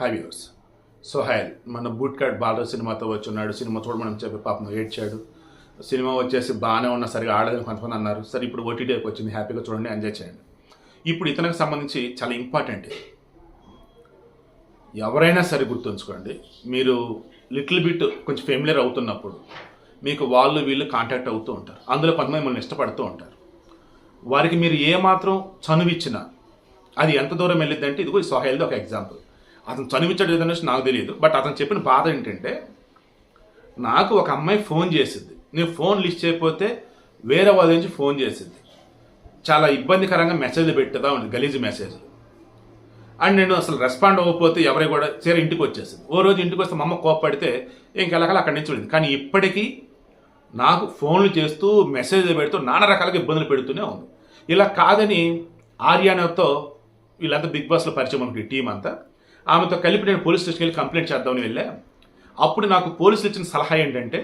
High viewers Sohail మన boot cut బాలర్ సినిమాతో వచ్చున్నాడు. సినిమా చూడమని చెప్పి పాపం ఏడ్చాడు. సినిమా వచ్చేసి బాగానే ఉన్నా సరిగా ఆడదని కొంతమంది అన్నారు. సరే ఇప్పుడు ఓటీటీకి వచ్చింది. హ్యాపీగా చూడండి ఎంజాయ్ చేయండి. ఇప్పుడు ఇతనికి సంబంధించి చాలా ఇంపార్టెంట్ ఎవరైనా సరే గుర్తుంచుకోండి. మీరు లిటిల్ బిట్ కొంచెం ఫెమిలియర్ అవుతున్నప్పుడు మీకు వాళ్ళు వీళ్ళు కాంటాక్ట్ అవుతూ ఉంటారు. అందులో కొంతమంది మిమ్మల్ని ఇష్టపడుతూ ఉంటారు. వారికి మీరు ఏమాత్రం చనువిచ్చినా అది ఎంత దూరం వెళ్ళిద్దంటే ఇదిగో ఈ సోహైల్ది ఒక ఎగ్జాంపుల్ అతను చనిపించడం లేదనేసి నాకు తెలియదు. బట్ అతను చెప్పిన బాధ ఏంటంటే నాకు ఒక అమ్మాయి ఫోన్ చేసింది. నేను ఫోన్ లిస్ట్ చేయకపోతే వేరే వాళ్ళ నుంచి ఫోన్ చేసింది. చాలా ఇబ్బందికరంగా మెసేజ్లు పెట్టదా ఉంది గలీజ్ మెసేజ్లు. అండ్ నేను అసలు రెస్పాండ్ అవ్వకపోతే ఎవరి కూడా చీర ఇంటికి వచ్చేసింది. ఓ రోజు ఇంటికి వస్తే మా అమ్మ కోప్పడితే ఇంకెలాగలా అక్కడి నుంచి వెళ్ళింది? కానీ ఇప్పటికీ నాకు ఫోన్లు చేస్తూ మెసేజ్లు పెడుతూ నానా రకాలుగా ఇబ్బందులు పెడుతూనే ఉంది. ఇలా కాదని ఆర్యానతో వీళ్ళంతా బిగ్ బాస్లో పరిచయం మనకి టీం అంతా ఆమెతో కలిపి నేను పోలీస్ స్టేషన్కి వెళ్ళి కంప్లైంట్ చేద్దామని వెళ్ళా. అప్పుడు నాకు పోలీసులు ఇచ్చిన సలహా ఏంటంటే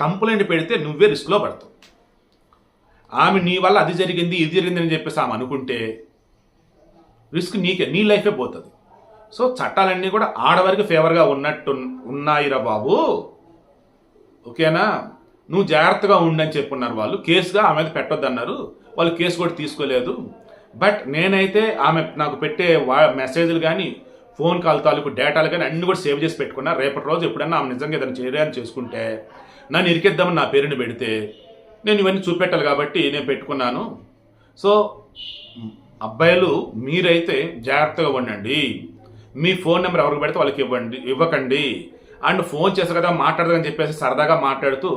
కంప్లైంట్ పెడితే నువ్వే రిస్క్లో పడతావు. ఆమె నీ వల్ల అది జరిగింది ఇది జరిగింది అని చెప్పేసి ఆమె అనుకుంటే రిస్క్ నీకే నీ లైఫే పోతుంది. సో చట్టాలన్నీ కూడా ఆడవారికి ఫేవర్గా ఉన్నట్టు ఉన్నాయిరా బాబు. ఓకేనా? నువ్వు జాగ్రత్తగా ఉండని చెప్పున్నారు వాళ్ళు. కేసుగా ఆమె మీద పెట్టొద్దన్నారు. వాళ్ళు కేసు కూడా తీసుకోలేదు. బట్ నేనైతే ఆమె నాకు పెట్టే వా మెసేజ్లు కానీ ఫోన్ కాల్ తాలూకు డేటాలు కానీ అన్ని కూడా సేవ్ చేసి పెట్టుకున్నా రేపటి రోజు ఎప్పుడన్నా ఆమె నిజంగా ఏదైనా చేయాలని చేసుకుంటే నన్ను ఇరికిద్దామని నా పేరుని పెడితే నేను ఇవన్నీ చూపెట్టాలి కాబట్టి నేను పెట్టుకున్నాను. సో అబ్బాయిలు మీరైతే జాగ్రత్తగా ఉండండి. మీ ఫోన్ నెంబర్ ఎవరికి పెడితే వాళ్ళకి ఇవ్వండి ఇవ్వకండి. అండ్ ఫోన్ చేస్తారు కదా మాట్లాడదని చెప్పేసి సరదాగా మాట్లాడుతూ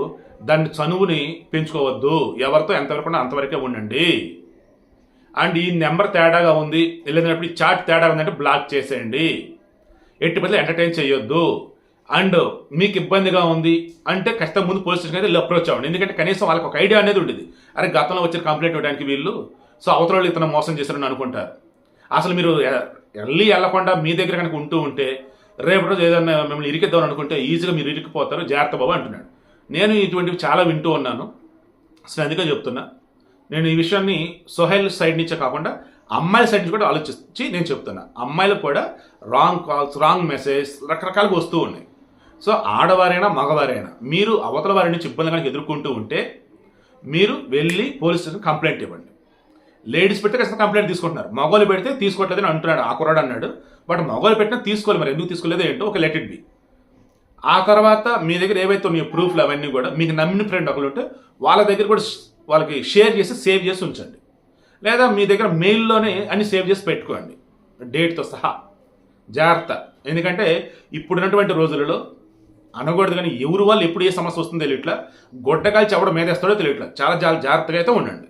దాన్ని చనువుని పెంచుకోవద్దు. ఎవరితో ఎంతవరకు ఉన్నా అంతవరకే ఉండండి. అండ్ ఈ నెంబర్ తేడాగా ఉంది. లేదన్నప్పుడు ఈ చాట్ తేడా ఉందంటే బ్లాక్ చేసేయండి. ఎట్టి బదులు ఎంటర్టైన్ చేయొద్దు. అండ్ మీకు ఇబ్బందిగా ఉంది అంటే ఖచ్చితంగా ముందు పోలీస్ స్టేషన్ అయితే అప్రోచ్ అవ్వండి. ఎందుకంటే కనీసం వాళ్ళకి ఒక ఐడియా అనేది ఉండేది. అరే గతంలో వచ్చిన కంప్లైంట్ ఇవ్వడానికి వీళ్ళు. సో అవతల వాళ్ళు ఇతను మోసం చేశారని అనుకుంటారు. అసలు మీరు ఎర్లీ వెళ్ళి వెళ్ళకుండా మీ దగ్గర కనుక ఉంటూ ఉంటే రేపు రోజు ఏదైనా మిమ్మల్ని ఇరికిద్దాం అనుకుంటే ఈజీగా మీరు ఇరికిపోతారు. జాగ్రత్త బాబు అంటున్నాడు. నేను ఇటువంటివి చాలా వింటూ ఉన్నాను. సో అందుకే చెప్తున్నా. నేను ఈ విషయాన్ని సోహెల్ సైడ్ నుంచే కాకుండా అమ్మాయిల సైడ్ నుంచి కూడా ఆలోచించి నేను చెప్తున్నా. అమ్మాయిలకు కూడా రాంగ్ కాల్స్ రాంగ్ మెసేజ్ రకరకాలుగా వస్తూ ఉన్నాయి. సో ఆడవారైనా మగవారైనా మీరు అవతల వారి నుంచి ఇబ్బంది కనుక ఎదుర్కొంటూ ఉంటే మీరు వెళ్ళి పోలీస్ స్టేషన్ కంప్లైంట్ ఇవ్వండి. లేడీస్ పెడితే ఖచ్చితంగా కంప్లైంట్ తీసుకుంటున్నారు. మగవాళ్ళు పెడితే తీసుకోవట్లేదని అంటున్నాడు. ఆ కుర్రాడు అన్నాడు. బట్ మగవాళ్ళు పెట్టినా తీసుకోలేదు మరి. ఎందుకు తీసుకోలేదు ఏంటో ఒక లెట్ ఇట్ బి ఆ తర్వాత మీ దగ్గర ఏవైతే ఉన్నాయో ప్రూఫ్లు అవన్నీ కూడా మీకు నమ్మిన ఫ్రెండ్ ఒకరు ఉంటే వాళ్ళ దగ్గర కూడా వాళ్ళకి షేర్ చేసి సేవ్ చేసి ఉంచండి. లేదా మీ దగ్గర మెయిల్లోనే అన్ని సేవ్ చేసి పెట్టుకోండి. డేట్తో సహా. జాగ్రత్త. ఎందుకంటే ఇప్పుడున్నటువంటి రోజులలో అనకూడదు కానీ ఎవరు వాళ్ళు ఎప్పుడు ఏ సమస్య వస్తుందో తెలియట్లా. గొడ్డకాయ చెవడం మీదేస్తాడో తెలియట్లా. చాలా చాలా జాగ్రత్తగా అయితే ఉండండి.